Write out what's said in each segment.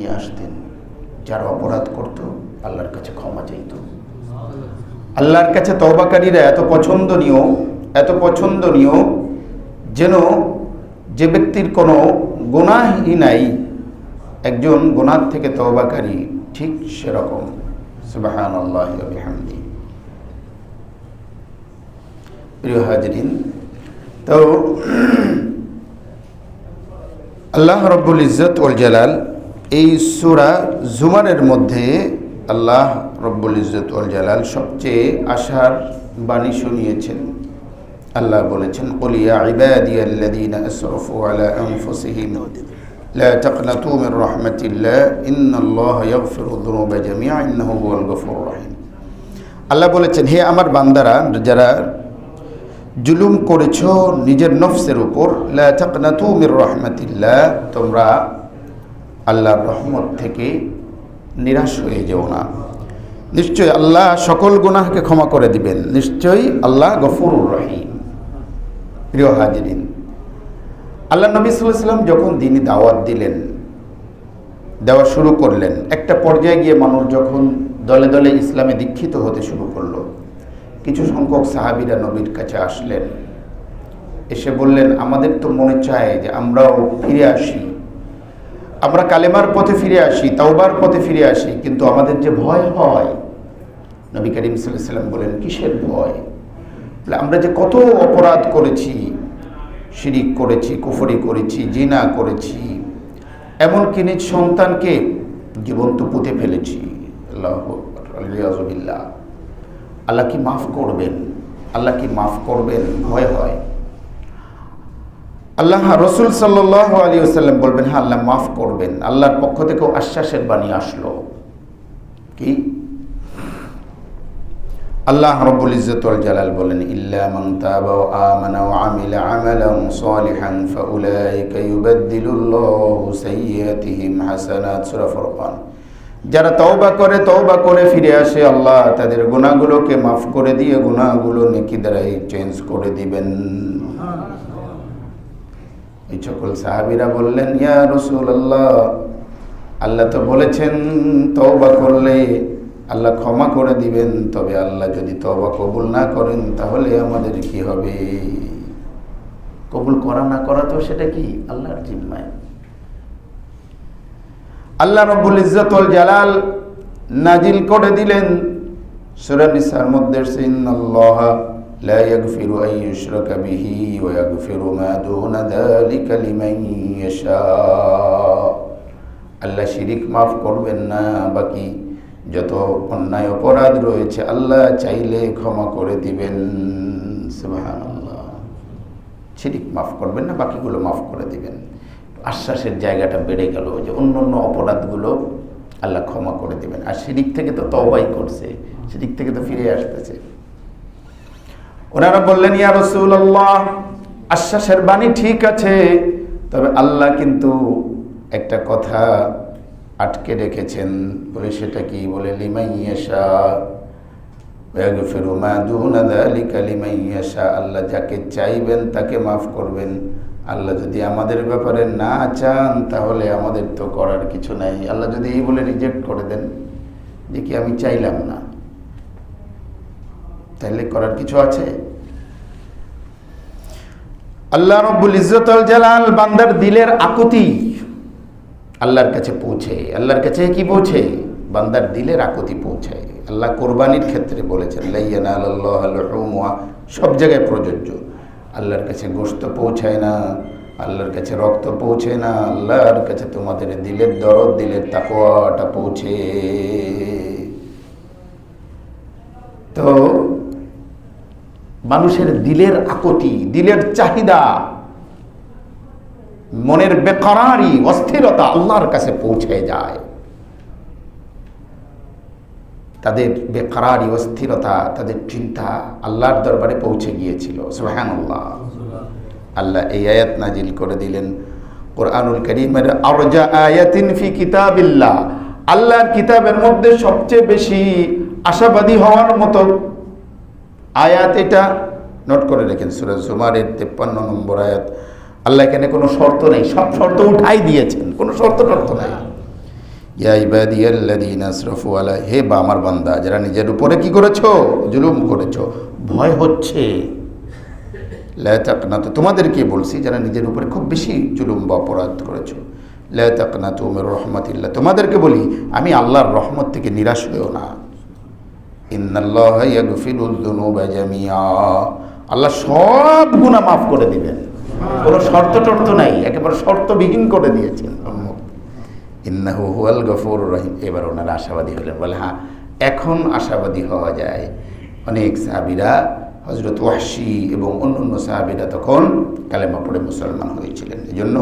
নিয়ে আসতেন, যারা অপরাধ করত, আল্লাহর কাছে ক্ষমা চাইত। আল্লাহর কাছে তওবাকারীরা এত পছন্দনীয় এত পছন্দনীয় যেন যে ব্যক্তির কোনো গুনাহই নাই, একজন গুনার থেকে তওবাকারী ঠিক সেরকম। সুবাহান প্রিয় হাজরিন, তো আল্লাহ রব্বুল ইজ্জত ওল জালাল এই সুরা জুমারের মধ্যে আল্লাহ রব্বুল ইজ্জত ওল জালাল সবচেয়ে আশার বাণী শুনিয়েছেন আল্লাহ বলেছেন কলিয়া ইবাদিয়াল্লাযীনা আসরাফু আলা আনফুসিহিম لا تقنطوا من رحمة الله إن الله يغفر الذنوب جميعا إنه هو الغفور الرحيم আল্লাহ বলেছেন হে আমার বান্দারা যারা জুলুম করেছ নিজের নফসের উপর লা তাকনাতু মির রাহমাতিল্লাহ তোমরা আল্লাহর রহমত থেকে নিরাশ হয়ে যেও না। নিশ্চয়ই আল্লাহ সকল গুনাহকে ক্ষমা করে দিবেন। নিশ্চয়ই আল্লাহ গফুরুর রহিম। প্রিয় হাজিরিন, আল্লাহ নবী সাল্লাম যখন দিনই দাওয়াত দিলেন, দেওয়া শুরু করলেন, একটা পর্যায়ে গিয়ে মানুষ যখন দলে দলে ইসলামে দীক্ষিত হতে শুরু করল, কিছু সংখ্যক সাহাবিরা নবীর কাছে আসলেন। এসে বললেন, আমাদের তো মনে চায় যে আমরাও ফিরে আসি। আমরা কালেমার পথে ফিরে আসি, তাওবার পথে ফিরে আসি, কিন্তু আমাদের যে ভয় হয়, নবী করিম সাল্লাম বলেন, কিসের ভয়? আমরা যে কত অপরাধ করেছি, শিরিক করেছি, কুফরি করেছি, জিনা করেছি, এমনকি নিজ সন্তানকে জীবন্ত পুঁতে ফেলেছি। আল্লাহ আল্লাহ কি মাফ করবেন? আল্লাহ কি মাফ করবেন? ভয় হয়। আল্লাহ রসুল সাল্লাহ আলী আসাল্লাম বলবেন হ্যাঁ আল্লাহ মাফ করবেন। আল্লাহর পক্ষ থেকেও আশ্বাসের বাণী আসলো। কি? আল্লাহ রব্বুল ইজ্জতুল জালাল বলেন, ইল্লা মান তাবা ওয়া আমানা ওয়া আমিলা আমালান সালিহান ফাউলাইকা ইউবাদদিলুল্লাহু সাইয়্যাতিহিম হাসানাত। সূরা ফুরকান। যারা তওবা করে তওবা করে ফিরে আসে, আল্লাহ তাদের গুনাহগুলোকে মাফ করে দিয়ে গুনাহগুলো নেকি দ্বারাই চেঞ্জ করে দিবেন। এই সকল সাহাবীরা বললেন, ইয়া রসুল আল্লাহ আল্লাহ তো বলেছেন তওবা করলে আল্লাহ ক্ষমা করে দিবেন, তবে আল্লাহ যদি তবা কবুল না করেন তাহলে আমাদের কি হবে? কবুল করা না করা তো সেটা কি? আল্লাহর জিম্মায়। আল্লাহ রব্বুল ইজ্জতুল জালাল নাজিল করে দিলেন, সূরা নিসার মধ্যে ইন্নাল্লাহ ইয়াগফিরু আন ইউশরাকা বিহি ওয়া ইয়াগফিরু মা দুনা যালিকা লিমান ইয়াশা আল্লাহ শিরিক মাফ করবেন না, বাকি যত অন্যায় অপরাধ রয়েছে, আল্লাহ চাইলে ক্ষমা করে দিবেন। সুবহানাল্লাহ। শিরিক মাফ করবেন না, বাকিগুলো মাফ করে দিবেন। আশ্বাসের জায়গাটা বেড়ে গেল যে অন্য অন্য অপরাধগুলো আল্লাহ ক্ষমা করে দিবেন। আর সেদিক থেকে তো তবাই করছে সেদিক থেকে তো ফিরে আসতেছে। ওনারা বললেন, ইয়া রসুল্লাহ আশ্বাসের বাণী ঠিক আছে, তবে আল্লাহ কিন্তু একটা কথা আটকে রেখেছেন। বলে সেটা কি? বলে লিমাইয়াশা আল্লাহ যাকে চাইবেন তাকে মাফ করবেন। আল্লাহ যদি আমাদের ব্যাপারে না চান, তাহলে আমাদের তো করার কিছু নাই। আল্লাহ যদি এই বলে রিজেক্ট করে দেন, যে কি আমি চাইলাম না? তাহলে করার কিছু আছে? আল্লাহ রব্বুল ইজ্জতুল জালাল বান্দার দিলের আকুতি আল্লাহর কাছে পৌঁছে। আল্লাহর কাছে কি পৌঁছে? বান্দার দিলের আকুতি পৌঁছায় আল্লাহ কোরবানির ক্ষেত্রে বলেছেন, লাইয়ানা আল্লাহ সব জায়গায় প্রযোজ্য। আল্লাহর কাছে গোস্ত পৌঁছায় না, আল্লাহর কাছে রক্ত পৌঁছে না, আল্লাহর কাছে তোমাদের দিলের দরদ, দিলের তাকোয়াটা পৌঁছে। তো মানুষের দিলের আকতি, দিলের চাহিদা, মনের বেকারারি, অস্থিরতা আল্লাহর কাছে পৌঁছে যায়। তাদের বেকারারি, অস্থিরতা, তাদের চিন্তা আল্লাহর দরবারে পৌঁছে গিয়েছিল। সুবহানাল্লাহ। আল্লাহ এই আয়াত নাজিল করে দিলেন। কোরআনুল করিমের আরজা আয়াতিন ফি কিতাবিল্লাহ। আল্লাহর কিতাবের মধ্যে সবচেয়ে বেশি আশাবাদী হওয়ার মতো আয়াত এটা নোট করে রেখেন সুরাজ জুমারের তেপ্পান্ন নম্বর আয়াত। আল্লাহ এখানে কোনো শর্ত নেই, সব শর্ত উঠাই দিয়েছেন, কোনো শর্ত টর্ত নাই। ইয়া ইবাদিয়াল্লাযীনা আসরাফু আলা, হে বা আমার বান্দা, যারা নিজের উপরে কি করেছ? জুলুম করেছ। ভয় হচ্ছে। লা তাকনাতু, তোমাদেরকে বলছি, যারা নিজের উপরে খুব বেশি জুলুম বা অপরাধ করেছ। লা তাকনাতু মির রাহমাতিল্লাহ, তোমাদেরকে বলি, আমি আল্লাহর রহমত থেকে নিরাশ হয়েও না। আল্লাহ সব গুনাহ মাফ করে দিবেন। কোনো শর্ত টর্ত নাই, একেবারে শর্তবিহীন করে দিয়েছেন এবার ওনারা আশাবাদী হলেন, বলে হ্যাঁ এখন আশাবাদী হওয়া যায়। অনেক সাহাবিরা হজরত ওয়াসি এবং অন্য অন্য সাহাবিরা তখন কালেমা পড়ে মুসলমান হয়েছিলেন। এই জন্য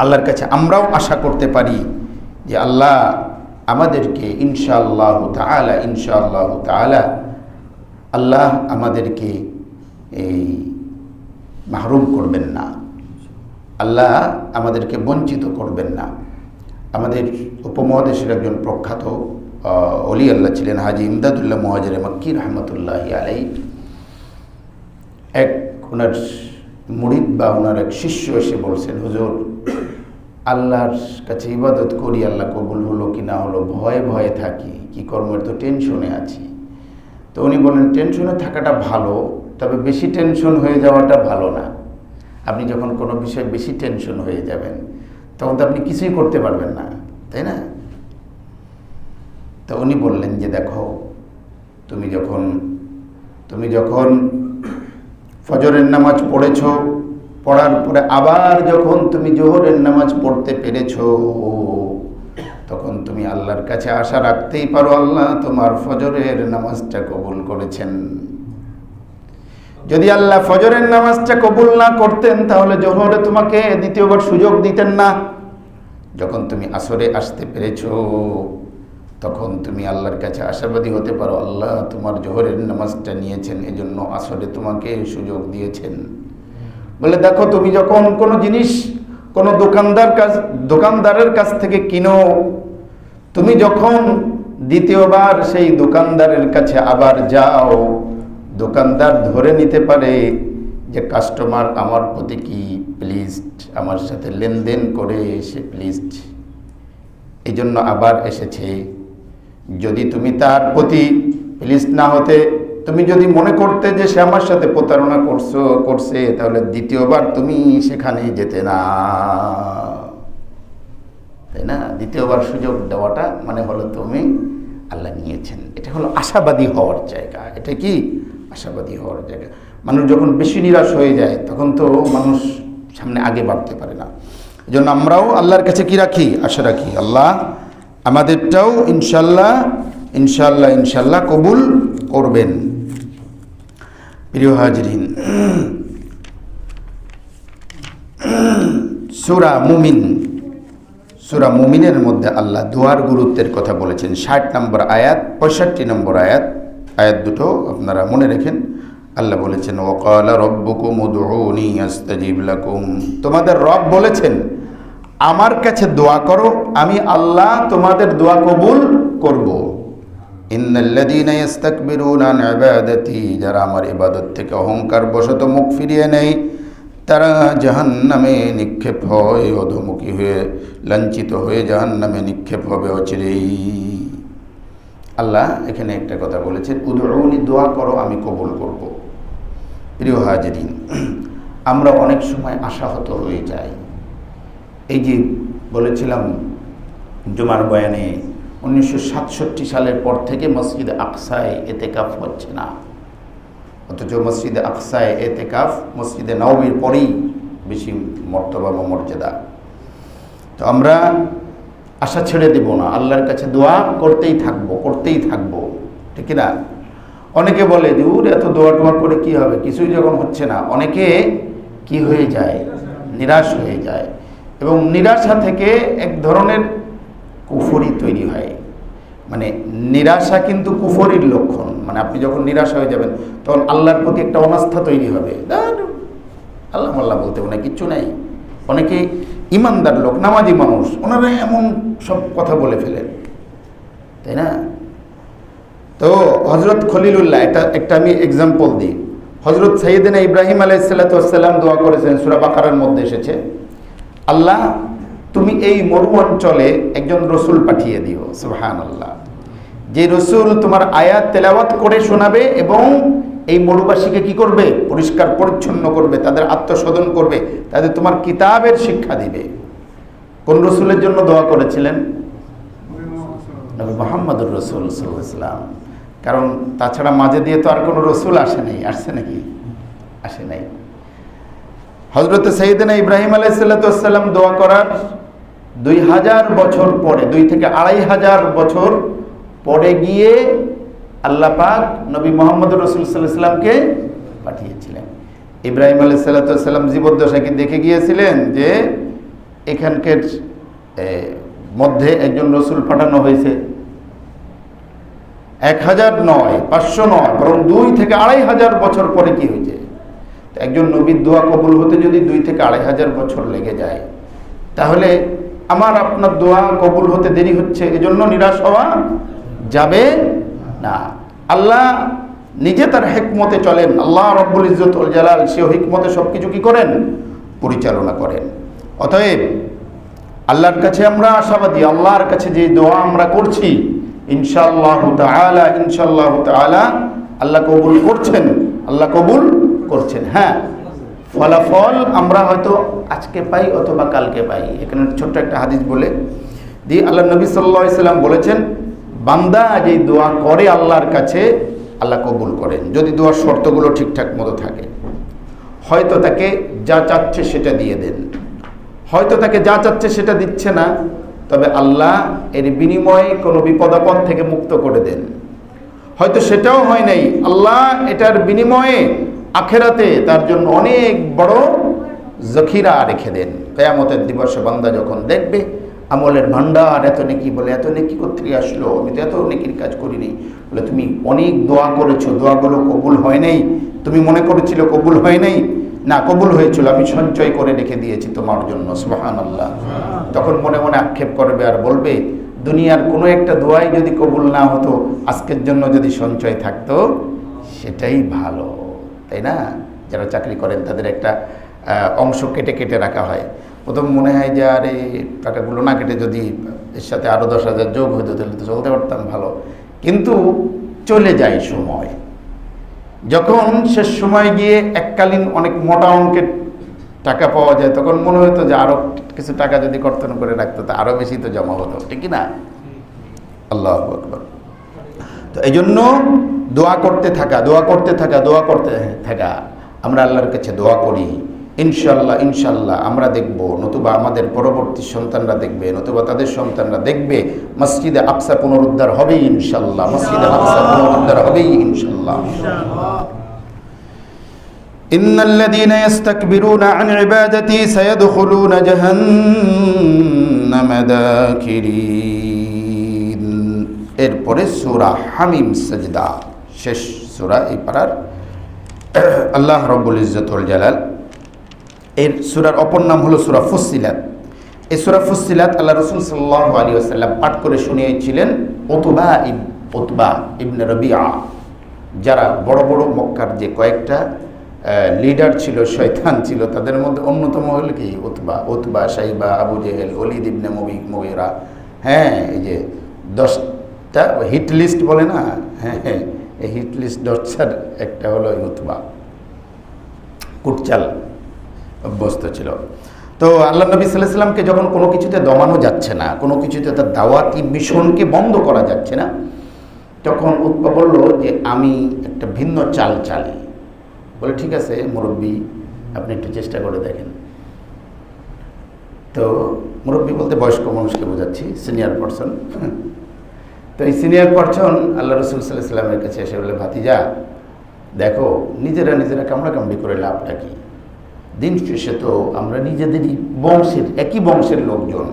আল্লাহর কাছে আমরাও আশা করতে পারি যে আল্লাহ আমাদেরকে ইনশাআল্লাহ তালা ইনশাআল্লাহ তালা আল্লাহ আমাদেরকে এই মাহরুম করবেন না। আল্লাহ আমাদেরকে বঞ্চিত করবেন না। আমাদের উপমহাদেশের একজন প্রখ্যাত অলি আল্লাহ ছিলেন হাজি ইমদাদুল্লাহ মহাজের মক্কি রহমতুল্লাহ আলাই এক ওনার মুরিদ বা ওনার এক শিষ্য এসে বলছেন, হুজুর আল্লাহর কাছে ইবাদত করি, আল্লাহ কবুল হলো কি না হলো, ভয়ে ভয়ে থাকি। কি কর্মের তো টেনশনে আছি। তো উনি বলেন টেনশনে থাকাটা ভালো, তবে বেশি টেনশন হয়ে যাওয়াটা ভালো না। আপনি যখন কোনো বিষয়ে বেশি টেনশন হয়ে যাবেন, তখন তো আপনি কিছুই করতে পারবেন না, তাই না? তো উনি বললেন যে, দেখো, তুমি যখন তুমি যখন ফজরের নামাজ পড়েছ পড়ার পরে আবার যখন তুমি জোহরের নামাজ পড়তে পেরেছ, তখন তুমি আল্লাহর কাছে আশা রাখতেই পারো আল্লাহ তোমার ফজরের নামাজটা কবুল করেছেন। যদি আল্লাহ ফজরের নামাজটা কবুল না করতেন, তাহলে জোহরে তোমাকে দ্বিতীয়বার সুযোগ দিতেন না। যখন তুমি আসরে আসতে পেরেছ, তখন তুমি আল্লাহর কাছে আশাবাদী হতে পারো, আল্লাহ তোমার জোহরের নামাজটা নিয়েছেন, এজন্য আসরে তোমাকে সুযোগ দিয়েছেন। বলে, দেখো, তুমি যখন কোনো জিনিস কোনো দোকানদার কাছ, দোকানদারের কাছ থেকে কিনো, তুমি যখন দ্বিতীয়বার সেই দোকানদারের কাছে আবার যাও, দোকানদার ধরে নিতে পারে যে, কাস্টমার আমার প্রতি কি প্লিজড আমার সাথে লেনদেন করে সে প্লিজড এই জন্য আবার এসেছে, যদি তুমি তার প্রতি প্লিজ না হতে তুমি যদি মনে করতে যে সে আমার সাথে প্রতারণা করছ, করছে, তাহলে দ্বিতীয়বার তুমি সেখানে যেতে না। তাই না? দ্বিতীয়বার সুযোগ দেওয়াটা মানে হলো তুমি আল্লাহ নিয়েছেন। এটা হলো আশাবাদী হওয়ার জায়গা। এটা কি? আশাবাদী হওয়ার জায়গা। মানুষ যখন বেশি নিরাশ হয়ে যায়, তখন তো মানুষ সামনে আগে বাড়তে পারে না। এই জন্য আমরাও আল্লাহর কাছে কি রাখি? আশা রাখি। আল্লাহ আমাদেরটাও ইনশাল্লাহ ইনশাল্লাহ ইনশাল্লাহ কবুল করবেন। প্রিয় হাজরিন সুরা মুমিন সুরা মুমিনের মধ্যে আল্লাহ দোয়ার গুরুত্বের কথা বলেছেন। ষাট নম্বর আয়াত, পঁয়ষট্টি নম্বর আয়াত। আয়াত দুটো আপনারা মনে রেখেন। আল্লাহ বলেছেন ওকাল রব্বুকুম লাকুম। তোমাদের রব বলেছেন, আমার কাছে দোয়া করো, আমি আল্লাহ তোমাদের দোয়া কবুল করব। যারা আমার ইবাদত থেকে অহংকার বশত মুখ ফিরিয়ে নেয়, তারা জাহান্নামে নিক্ষেপ হয়, অধমুখী হয়ে, লাঞ্ছিত হয়ে জাহান্নামে নিক্ষেপ হবে অচিরেই। আল্লাহ এখানে একটা কথা বলেছেন উদরৌনি দোয়া করো, আমি কবুল করব। প্রিয় হাজরিন, আমরা অনেক সময় আশাহত হয়ে যাই। এই যে বলেছিলাম, জুমার বয়ানে উনিশশো সাতষট্টি সালের পর থেকে মসজিদে আকসায় এতেকাফ হচ্ছে না। অথচ মসজিদে আকসায় এতেকাফ মসজিদে নবীর পরেই বেশি মর্তবা বা মর্যাদা। তো আমরা আশা ছেড়ে দেব না, আল্লাহর কাছে দোয়া করতেই থাকব করতেই থাকব, ঠিক না অনেকে বলে যে উর এত দোয়া টোয়া করে কি হবে? কিছুই যখন হচ্ছে না, অনেকে কি হয়ে যায়? নিরাশ হয়ে যায়। এবং নিরাশা থেকে এক ধরনের কুফরি তৈরি হয়। মানে নিরাশা কিন্তু কুফরির লক্ষণ। মানে আপনি যখন নিরাশা হয়ে যাবেন, তখন আল্লাহর প্রতি একটা অনাস্থা তৈরি হবে। আল্লাহ আল্লাহ বলতে ওনার কিচ্ছু নাই। অনেকে ইমানদার লোক, নামাজি মানুষ, ওনারা এমন সব কথা বলে ফেলেন তাই না? তো হজরত খলিলুল্লাহ, এটা একটা আমি এক্সাম্পল দিই। হজরত সৈয়দিনা ইব্রাহিম আলাইসাল্লাতাম দোয়া করেছেন, সুরা বাকারার মধ্যে এসেছে। আল্লাহ তুমি এই মরু অঞ্চলে একজন রসুল পাঠিয়ে দিও সুহান আল্লাহ যে রসুল তোমার আয়াত তেলাওয়াত করে শোনাবে এবং এই মরুবাসীকে কি করবে? পরিষ্কার, পরিচ্ছন্ন করবে, তাদের আত্মশোধন করবে, তাদের তোমার কিতাবের শিক্ষা দিবে। কোন রসুলের জন্য দোয়া করেছিলেন? মোহাম্মদুর রসুল সাল্লাম। কারণ তাছাড়া মাঝে দিয়ে তো আর কোনো রসুল আসে নাই, আসছে নাকি? আসে নাই। হজরত সঈদিনা ইব্রাহিম আলাইসাল্লাম দোয়া করার দুই হাজার বছর পরে, দুই থেকে আড়াই হাজার বছর পরে গিয়ে আল্লাহ পাক নবী মোহাম্মদ রসুল সাল্লামকে পাঠিয়েছিলেন। ইব্রাহিম আলাই সাল্লাম জীবদ্দশাকে দেখে গিয়েছিলেন যে এখানকার মধ্যে একজন রসুল পাঠানো হয়েছে। এক হাজার নয়, পাঁচশো নয়, বরং দুই থেকে আড়াই হাজার বছর পরে কি হয়েছে? একজন নবীর দোয়া কবুল হতে যদি দুই থেকে আড়াই হাজার বছর লেগে যায়, তাহলে আমার আপনার দোয়া কবুল হতে দেরি হচ্ছে, এজন্য নিরাশ হওয়া যাবে না। আল্লাহ নিজে তার হেকমতে চলেন। আল্লাহ রব্বুল ইজ্জতুল জালাল সে হিকমতে সব কিছু কি করেন? পরিচালনা করেন। অতএব আল্লাহর কাছে আমরা আশাবাদী, আল্লাহর কাছে যে দোয়া আমরা করছি, ইনশাআল্লাহ তাআলা ইনশাআল্লাহ তাআলা আল্লাহ কবুল করছেন, আল্লাহ কবুল করছেন। হ্যাঁ ফলাফল আমরা হয়তো আজকে পাই অথবা কালকে পাই। এখানে ছোট্ট একটা হাদিস বলে দিয়ে আল্লাহ নবী সাল্লাহ বলেছেন, বান্দা যে দোয়া করে আল্লাহর কাছে, আল্লাহ কবুল করেন। যদি দোয়ার শর্তগুলো ঠিকঠাক মতো থাকে। হয়তো তাকে যা চাচ্ছে সেটা দিয়ে দেন। হয়তো তাকে যা চাচ্ছে সেটা দিচ্ছে না, তবে আল্লাহ এর বিনিময়ে কোনো বিপদাপদ থেকে মুক্ত করে দেন। হয়তো সেটাও হয় নাই। আল্লাহ এটার বিনিময়ে আখেরাতে তার জন্য অনেক বড় জখিরা রেখে দেন। কেয়ামতের দিবসে বান্দা যখন দেখবে, আমলের ভান্ডার এত নেকি বলে, এত নেকি কোথেকে আসলো? আমি তো এত নেকির কাজ করিনি। বলে, তুমি অনেক দোয়া করেছ, দোয়াগুলো কবুল হয় নাই। তুমি মনে করেছিল কবুল হয় নাই? না, কবুল হয়েছিল। আমি সঞ্চয় করে রেখে দিয়েছি তোমার জন্য সুবাহান আল্লাহ তখন মনে মনে আক্ষেপ করবে আর বলবে, দুনিয়ার কোনো একটা দোয়াই যদি কবুল না হতো, আজকের জন্য যদি সঞ্চয় থাকতো, সেটাই ভালো। তাই না? যারা চাকরি করেন তাদের একটা অংশ কেটে কেটে রাখা হয়। প্রথম মনে হয় যে আর এই টাকাগুলো না কেটে যদি এর সাথে আরও দশ হাজার যোগ হতো তাহলে তো চলতে পারতাম ভালো। কিন্তু চলে যায় সময়। যখন শেষ সময় গিয়ে এককালীন অনেক মোটা অঙ্কের টাকা পাওয়া যায় তখন মনে হতো যে আরও কিছু টাকা যদি কর্তন করে রাখতো তা আরও বেশি তো জমা হতো। ঠিক না? আল্লাহ আকবর। তো এই জন্য দোয়া করতে থাকা দোয়া করতে থাকা দোয়া করতে থাকা আমরা আল্লাহর কাছে দোয়া করি ইনশাল্লাহ ইনশাল্লাহ আমরা দেখব নতুবা আমাদের পরবর্তী সন্তানরা দেখবে নতুবা তাদের সন্তানরা দেখবে মসজিদে আকসা পুনরুদ্ধার হবেই ইনশাল্লাহ মসজিদে আকসা পুনরুদ্ধার হবেই ইনশাল্লাহ إن الذين يستكبرون عن عبادتي سيدخلون جهنم داكرين এরপরে সুরা হামিম সাজদা, শেষ সুরা এই পাড়ার। আল্লাহ রব্বুল ইজ্জতুল জালাল, এর সুরার অপর নাম হলো সূরা ফুসিলাত এই সুরা ফুসিলাত আল্লাহ রাসূল সাল্লাল্লাহু আলাইহি ওয়াসাল্লাম পাঠ করে শুনিয়েছিলেন উতবা ইব, উতবা ইবনে রবিআ, যারা বড় বড় মক্কার যে কয়েকটা লিডার ছিল, শয়তান ছিল, তাদের মধ্যে অন্যতম হল কি? Utba Utba, Shaiba, Abu Jahl Walid ibn movie, Mughira. হ্যাঁ এই যে দশটা হিট লিস্ট বলে না? হ্যাঁ হ্যাঁ এই হিট লিস্ট দশটার একটা হলো এই উতবা কুটচাল অভ্যস্ত ছিল। তো আল্লাহ নবী সাল্লাহ সাল্লামকে যখন কোনো কিছুতে দমানো যাচ্ছে না, কোনো কিছুতে তার দাওয়াতি মিশনকে বন্ধ করা যাচ্ছে না, তখন উৎপা বলল যে, আমি একটা ভিন্ন চাল চালি। বলে, ঠিক আছে, মুরব্বী, আপনি একটু চেষ্টা করে দেখেন। তো মুরব্বী বলতে বয়স্ক মানুষকে বোঝাচ্ছি সিনিয়র পারসন তো এই সিনিয়র পারসন আল্লাহ রসুল সাল্লাহ সাল্লামের কাছে এসে বলে ভাতিজা, দেখো, নিজেরা নিজেরা কামড়াকামড়ি করে লাভটা কি? দিন শেষে তো আমরা নিজেদেরই বংশের, একই বংশের লোকজন।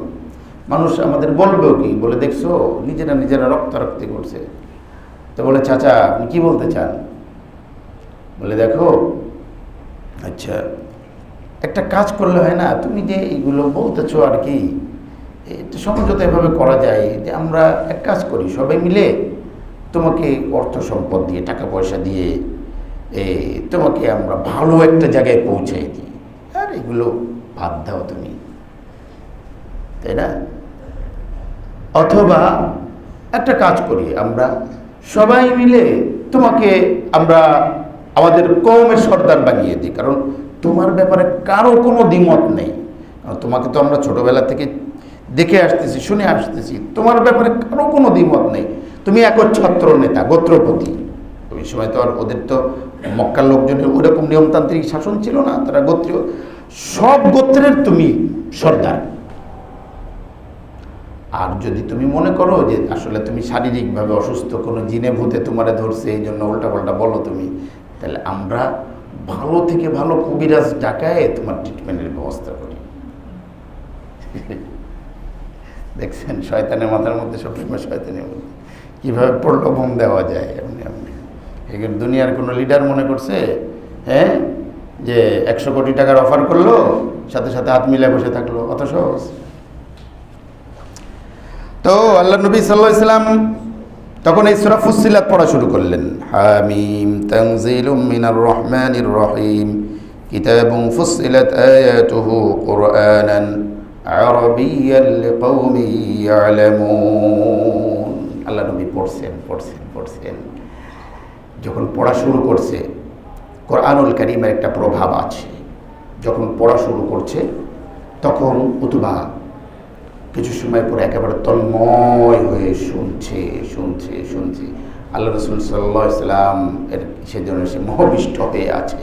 মানুষ আমাদের বলবেও কি? বলে, দেখছ, নিজেরা নিজেরা রক্তারক্তি করছে। তো বলে, চাচা, আপনি কি বলতে চান? বলে, দেখো আচ্ছা একটা কাজ করলে হয় না, তুমি যে এইগুলো বলতেছো আর কি এটা সমঝোতা এভাবে করা যায় যে আমরা এক কাজ করি, সবাই মিলে তোমাকে অর্থ সম্পদ দিয়ে, টাকা পয়সা দিয়ে তোমাকে আমরা ভালো একটা জায়গায় পৌঁছাই দিই। আর এগুলো বাদ দাও তুমি। তাই না? অথবা একটা কাজ করি আমরা, সবাই মিলে তোমাকে আমরা আমাদের কমের সর্দার বানিয়ে দিই। কারণ তোমার ব্যাপারে কারও কোনো দ্বিমত নেই। তোমাকে তো আমরা ছোটবেলা থেকে দেখে আসতেছি, শুনে আসতেছি। তোমার ব্যাপারে কারও কোনো দ্বিমত নেই। তুমি একচ্ছত্র নেতা, গোত্রপতি। ওই সময় তো আর ওদের তো মক্কার লোকজনের ওরকম নিয়মতান্ত্রিক শাসন ছিল না, তারা গোত্রীয়। সব গোত্রের তুমি সর্দার। আর যদি তুমি মনে করো যে আসলে তুমি শারীরিকভাবে অসুস্থ, কোনো জিনে ভূতে তোমারে ধরছে, এই জন্য উল্টাপাল্টা বলো তুমি, তাহলে আমরা ভালো থেকে ভালো কবিরাজ ডাকায় তোমার ট্রিটমেন্টের ব্যবস্থা করি। দেখছেন? শয়তানের মাথার মধ্যে সবসময় শয়তানের মধ্যে। কীভাবে প্রলোভন দেওয়া যায় এমনি এমনি। এখানে দুনিয়ার কোনো লিডার মনে করছে হ্যাঁ? যে একশো কোটি টাকার অফার করল, সাথে সাথে হাত মিলে বসে থাকল। অত সহজ তো আল্লাহ নবী সাল্লাহ ইসলাম তখন এই সুরা ফুসিলাত পড়া শুরু করলেন। হামিম তানজিলুম মিনার রহমানির রহিম। কিতাবুন ফুসিলাত আয়াতুহু কুরআনান। আরবিয়ান লিকাউমি ইয়ালামুন। আল্লাহ নবী পড়ছেন পড়ছেন পড়ছেন। যখন পড়া শুরু করছে, কোরআনুল করিমের একটা প্রভাব আছে। যখন পড়া শুরু করছে, তখন উতবা কিছু সময় পরে একেবারে তন্ময় হয়ে শুনছে শুনছে শুনছে। আল্লাহ রসুল সাল্লাহ ইসলাম এর সেজন্য সে মোহবিষ্ট হয়ে আছে।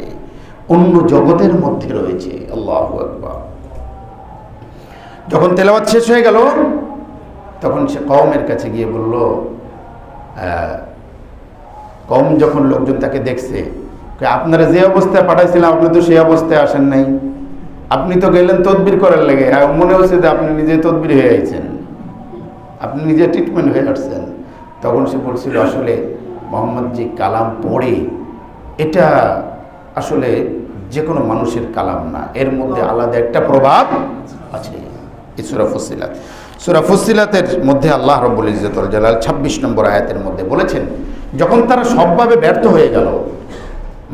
অন্য জগতের মধ্যে রয়েছে। আল্লাহ আকবার। যখন তেলাওয়াত শেষ হয়ে গেল। তখন সে কওমের কাছে গিয়ে বলল কম যখন লোকজন তাকে দেখছে আপনারা যে অবস্থায় পাঠাইছিলাম আপনি তো সেই অবস্থায় আসেন নাই। আপনি তো গেলেন তদবির করার লেগে মনে হচ্ছে যে আপনি নিজে তদবির হয়ে আইছেন। আপনি নিজে ট্রিটমেন্ট হয়ে আসছেন। তখন সে বলছিল, আসলে মোহাম্মদ যে কালাম পড়ে, এটা আসলে যে কোনো মানুষের কালাম না। এর মধ্যে আলাদা একটা প্রভাব আছে। এই সুরা ফুসিলাত সুরা ফুসিলাতের মধ্যে আল্লাহ রব্বুল ইজ্জতুল জালাল ছাব্বিশ নম্বর আয়াতের মধ্যে বলেছেন, যখন তারা সবভাবে ব্যর্থ হয়ে গেল,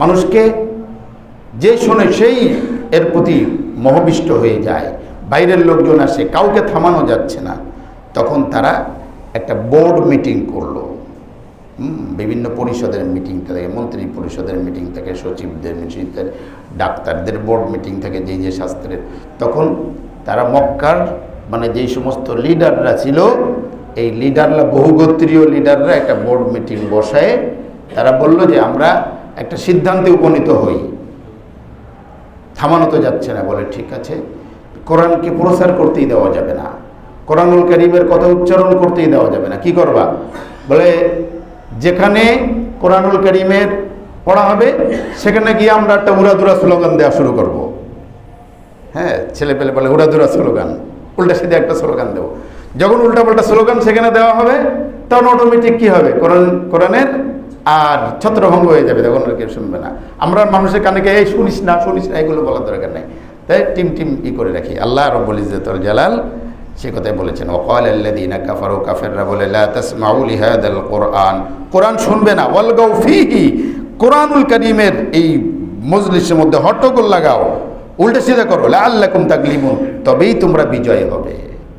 মানুষকে যে শোনে সেই এর প্রতি মহবিষ্ট হয়ে যায়, বাইরের লোকজন আসে, কাউকে থামানো যাচ্ছে না। তখন তারা একটা বোর্ড মিটিং করল। বিভিন্ন পরিষদের মিটিং থাকে, মন্ত্রী পরিষদের মিটিং থাকে, সচিবদের মিটিং ডাক্তারদের বোর্ড মিটিং থাকে, যে যে শাস্ত্রের। তখন তারা মক্কার মানে যেই সমস্ত লিডাররা ছিল, এই লিডাররা, বহুগোত্রীয় লিডাররা একটা বোর্ড মিটিং বসায়। তারা বলল যে, আমরা একটা সিদ্ধান্তে উপনীত হই। থামানো তো যাচ্ছে না। বলে, ঠিক আছে। কোরআনকে প্রচার করতেই দেওয়া যাবে না। কোরআনুল করিমের কথা উচ্চারণ করতেই দেওয়া যাবে না। কি করবা? বলে, যেখানে কোরআনুল করিমের পড়া হবে, সেখানে গিয়ে আমরা একটা উড়াদুরা স্লোগান দেওয়া শুরু করব। হ্যাঁ ছেলে পেলে বলে উড়াদুরা স্লোগান, উল্টা সিধে একটা স্লোগান দেবো। যখন উল্টা পাল্টা স্লোগান সেখানে দেওয়া হবে, তখন অটোমেটিক কি হবে? কোরআন, কোরআনের আর ছত্রভঙ্গ হয়ে যাবে, তখন কেউ শুনবে না। আমরা মানুষের কানে কে এই শুনিস না শুনিস না, এগুলো বলার দরকার নেই। তাই টিম টিম ই করে রাখি। আল্লাহ রব্বুল ইজ্জতুল জালাল সে কথাই বলেছেন ওকাল কাফারু, কাফেররা বলে, লা তাসমাউ লিহাদাল কোরআন। কোরআন শুনবে না, ওয়ালগাউ ফিহি, কোরআনুল করিমের এই মজলিসের মধ্যে হট্টগোল লাগাও। উল্টা সিধা করো লাআল্লাকুম তাগলিবুন তবেই তোমরা বিজয় হবে।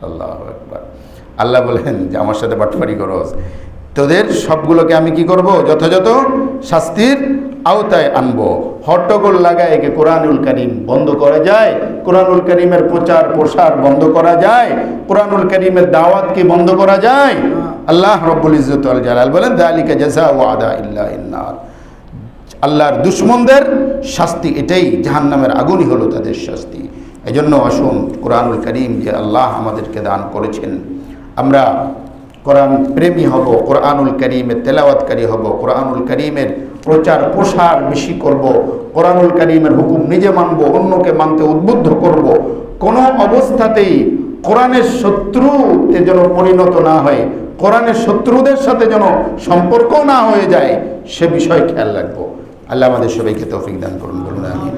আল্লাহু আকবার। আল্লাহ বলেন যে আমার সাথে বাটফারি করস তোদের সবগুলোকে আমি কি করব? যথাযথ শাস্তির আওতায় আনব। হট্টগোল লাগায় একে কোরআনুল করিম বন্ধ করা যায় কোরআনুল করিমের প্রচার প্রসার বন্ধ করা যায় কোরআনুল করিমের দাওয়াত কি বন্ধ করা যায়? আল্লাহ রব্বুল ইজ্জত আল জালাল বলেন দালিকা জাজা ওয়াদা ইল্লা ইন্নার। আল্লাহর দুশ্মনদের শাস্তি, এটাই জাহান্নামের আগুনই হলো তাদের শাস্তি। এজন্য আসুন কোরআনুল করিম যে আল্লাহ আমাদেরকে দান করেছেন। আমরা কোরআন প্রেমী হব, কোরআনুল করিমের তেলাওয়াতকারী হব, কোরআনুল করিমের প্রচার প্রসার বেশি করব, কোরআনুল করিমের হুকুম নিজে মানব, অন্যকে মানতে উদ্বুদ্ধ করব। কোনো অবস্থাতেই কোরআনের শত্রুতে যেন পরিণত না হয়, কোরআনের শত্রুদের সাথে যেন সম্পর্ক না হয়ে যায়, সে বিষয়ে খেয়াল রাখব। আল্লাহ আমাদের সবাইকে তৌফিক দান করুন বলুন আমি